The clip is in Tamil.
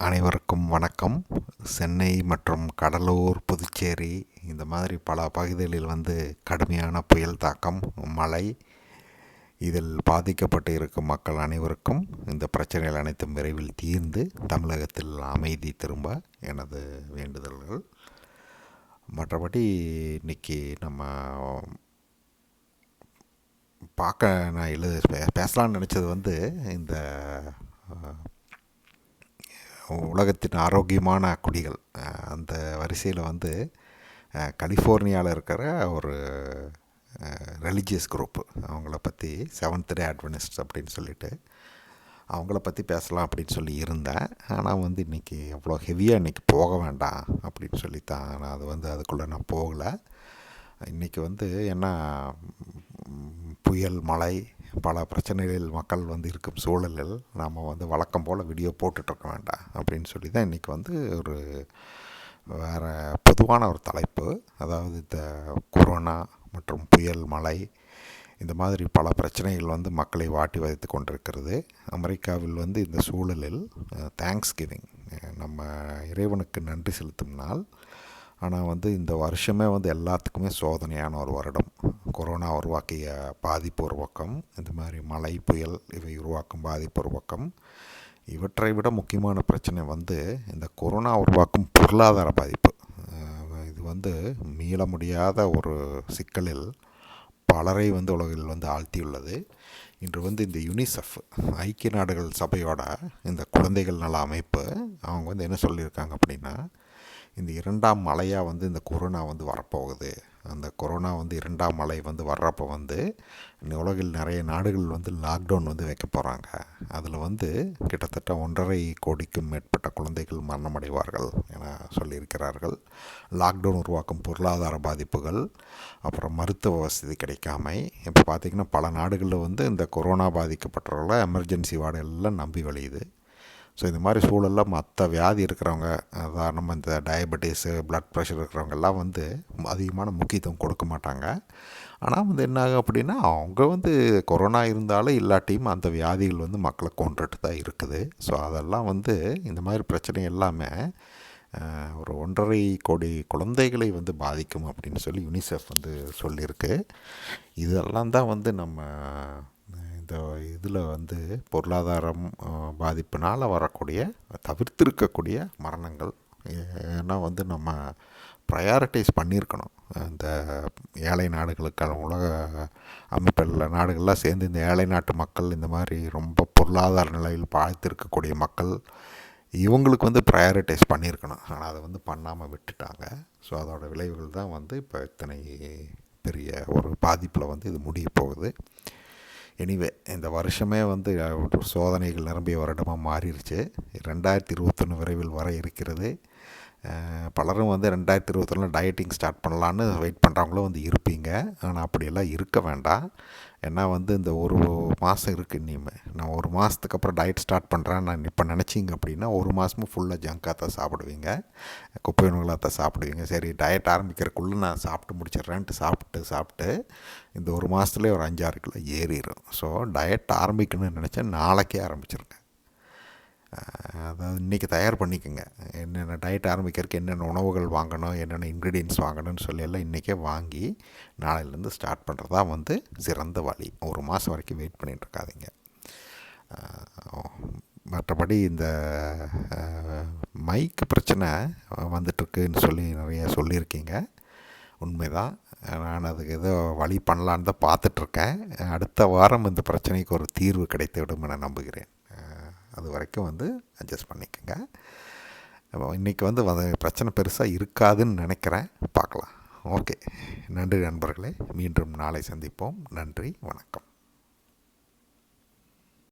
அனைவருக்கும் வணக்கம். சென்னை மற்றும் கடலூர் புதுச்சேரி இந்த மாதிரி பல பகுதிகளில் வந்து கடுமையான புயல் தாக்கம் மழை இதில் பாதிக்கப்பட்டு இருக்கும் மக்கள் அனைவருக்கும் இந்த பிரச்சனைகள் அனைத்தும் விரைவில் தீர்ந்து தமிழகத்தில் அமைதி திரும்ப எனது வேண்டுதல்கள். மற்றபடி இன்றைக்கி நம்ம பார்க்க நான் எழுத பேசலான்னு நினச்சது வந்து இந்த உலகத்தின் ஆரோக்கியமான குடிகள். அந்த வரிசையில் வந்து கலிஃபோர்னியாவில் இருக்கிற ஒரு ரிலிஜியஸ் குரூப்பு அவங்கள பற்றி செவன்த் டே அட்வனிஸ்ட் அப்படின்னு சொல்லிட்டு அவங்கள பற்றி பேசலாம் அப்படின்னு சொல்லி இருந்தேன். ஆனால் வந்து இன்றைக்கி அவ்வளோ ஹெவியாக இன்றைக்கி போக வேண்டாம் அப்படின்னு சொல்லி தான் நான் அது வந்து அதுக்குள்ளே நான் போகலை. இன்றைக்கி வந்து என்ன புயல் மழை பல பிரச்சனைகளில் மக்கள் வந்து இருக்கும் சூழலில் நாம் வந்து வழக்கம் போல் வீடியோ போட்டுட்ருக்க வேண்டாம் அப்படின்னு சொல்லி தான் இன்றைக்கி வந்து ஒரு வேறு பொதுவான ஒரு தலைப்பு. அதாவது இந்த கொரோனா மற்றும் புயல் மழை இந்த மாதிரி பல பிரச்சனைகள் வந்து மக்களை வாட்டி வதைத்து கொண்டிருக்கிறது. அமெரிக்காவில் வந்து இந்த சூழலில் தேங்க்ஸ் கிவிங் நம்ம இறைவனுக்கு நன்றி செலுத்தும் நாள். ஆனால் வந்து இந்த வருஷமே வந்து எல்லாத்துக்குமே சோதனையான ஒரு வருடம். கொரோனா உருவாக்கிய பாதிப்பு ஒரு பக்கம் இந்த மாதிரி மழை புயல் இவை உருவாக்கும் பாதிப்பு ஒரு பக்கம் இவற்றை விட முக்கியமான பிரச்சனை வந்து இந்த கொரோனா உருவாக்கும் பொருளாதார பாதிப்பு. இது வந்து மீள முடியாத ஒரு சிக்கலில் பலரை வந்து உலகில் வந்து ஆழ்த்தியுள்ளது. இன்று வந்து இந்த யுனிசெஃப் ஐக்கிய நாடுகள் சபையோட இந்த குழந்தைகள் நல அமைப்பு அவங்க வந்து என்ன சொல்லியிருக்காங்க அப்படின்னா இந்த இரண்டாம் மலையாக வந்து இந்த கொரோனா வந்து வரப்போகுது. அந்த கொரோனா வந்து இரண்டாம் மலை வந்து வர்றப்போ வந்து உலகில் நிறைய நாடுகள் வந்து லாக்டவுன் வந்து வைக்க போகிறாங்க அதில் வந்து கிட்டத்தட்ட ஒன்றரை கோடிக்கும் மேற்பட்ட குழந்தைகள் மரணமடைவார்கள் என சொல்லியிருக்கிறார்கள். லாக்டவுன் உருவாக்கும் பொருளாதார பாதிப்புகள் அப்புறம் மருத்துவ வசதி கிடைக்காமை. இப்போ பார்த்திங்கன்னா பல நாடுகளில் வந்து இந்த கொரோனா பாதிக்கப்பட்டவர்களை எமர்ஜென்சி வார்டு எல்லாம் நம்பி வழியுது. ஸோ இந்த மாதிரி சூழலில் மற்ற வியாதி இருக்கிறவங்க நம்ம இந்த டயபெட்டிஸு ப்ளட் ப்ரெஷர் இருக்கிறவங்கெல்லாம் வந்து அதிகமான முக்கியத்துவம் கொடுக்க மாட்டாங்க. ஆனால் வந்து என்ன ஆகும் அப்படின்னா அவங்க வந்து கொரோனா இருந்தாலும் இல்லாட்டியும் அந்த வியாதிகள் வந்து மக்களை கொண்டுட்டு தான் இருக்குது. ஸோ அதெல்லாம் வந்து இந்த மாதிரி பிரச்சனை எல்லாமே ஒரு ஒன்றரை கோடி குழந்தைகளை வந்து பாதிக்கும் அப்படின்னு சொல்லி யூனிசெஃப் வந்து சொல்லியிருக்கு. இதெல்லாம் தான் வந்து நம்ம இந்த இதில் வந்து பொருளாதாரம் பாதிப்பினால் வரக்கூடிய தவிர்த்திருக்கக்கூடிய மரணங்கள் ஏன்னா வந்து நம்ம ப்ரையாரிட்டைஸ் பண்ணியிருக்கணும். இந்த ஏழை நாடுகளுக்கான உலக அமைப்பில் நாடுகள்லாம் சேர்ந்து இந்த ஏழை நாட்டு மக்கள் இந்த மாதிரி ரொம்ப பொருளாதார நிலையில் பாழ்த்திருக்கக்கூடிய மக்கள் இவங்களுக்கு வந்து ப்ரையாரிட்டைஸ் பண்ணியிருக்கணும். ஆனால் அதை வந்து பண்ணாமல் விட்டுட்டாங்க. ஸோ அதோடய விளைவுகள் தான் வந்து இப்போ இத்தனை பெரிய ஒரு பாதிப்பில் வந்து இது முடிய போகுது எனிவே இந்த வருஷமே வந்து சோதனைகள் நிரம்பிய வருடமாக மாறிடுச்சு ரெண்டாயிரத்தி இருபத்தொன்று விரைவில் வர இருக்கிறது. பலரும் வந்து ரெண்டாயிரத்தி இருபத்தொன்னில் டயட்டிங் ஸ்டார்ட் பண்ணலான்னு வெயிட் பண்ணுறவங்களும் வந்து இருப்பீங்க. ஆனால் அப்படியெல்லாம் இருக்க வேண்டாம். ஏன்னா வந்து இந்த ஒரு மாதம் இருக்குது இனிமே. நான் ஒரு மாதத்துக்கு அப்புறம் டயட் ஸ்டார்ட் பண்ணுறேன் நான் இப்போ நினச்சிங்க அப்படின்னா ஒரு மாதமும் ஃபுல்லாக ஜங்காக தான் சாப்பிடுவீங்க. குப்பை உணவுகளாக தான் சாப்பிடுவீங்க. சரி டயட் ஆரம்பிக்கிறக்குள்ளே நான் சாப்பிட்டு முடிச்சிடுறேன்ட்டு சாப்பிட்டு சாப்பிட்டு இந்த ஒரு மாதத்துலேயே ஒரு அஞ்சாறு கிலோ ஏறிடும் ஸோ டயட் ஆரம்பிக்கணும்னு நினச்சேன். நாளைக்கே ஆரம்பிச்சிருங்க. அதாவது இன்றைக்கி தயார் பண்ணிக்கோங்க. என்னென்ன டயட் ஆரம்பிக்கிறதுக்கு என்னென்ன உணவுகள் வாங்கணும் என்னென்ன இன்க்ரீடியன்ஸ் வாங்கணும்னு சொல்லி எல்லாம் இன்றைக்கே வாங்கி நாளையிலேருந்து ஸ்டார்ட் பண்ணுறதா வந்து சிறந்த வழி. ஒரு மாதம் வரைக்கும் வெயிட் பண்ணிகிட்டு இருக்காதிங்க. மற்றபடி இந்த மைக்கு பிரச்சனை வந்துட்டுருக்குன்னு சொல்லி நிறைய சொல்லியிருக்கீங்க. உண்மைதான். நான் அதுக்கு ஏதோ வழி பண்ணலான்னு தான் பார்த்துட்ருக்கேன் அடுத்த வாரம் இந்த பிரச்சனைக்கு ஒரு தீர்வு கிடைத்து விடும் என நம்புகிறேன். அது வரைக்கும் வந்து அட்ஜஸ்ட் பண்ணிக்கோங்க. இன்றைக்கி வந்து பிரச்சனை பெருசாக இருக்காதுன்னு நினைக்கிறேன். பார்க்கலாம். ஓகே. நன்றி நண்பர்களே. மீண்டும் நாளை சந்திப்போம். நன்றி. வணக்கம்.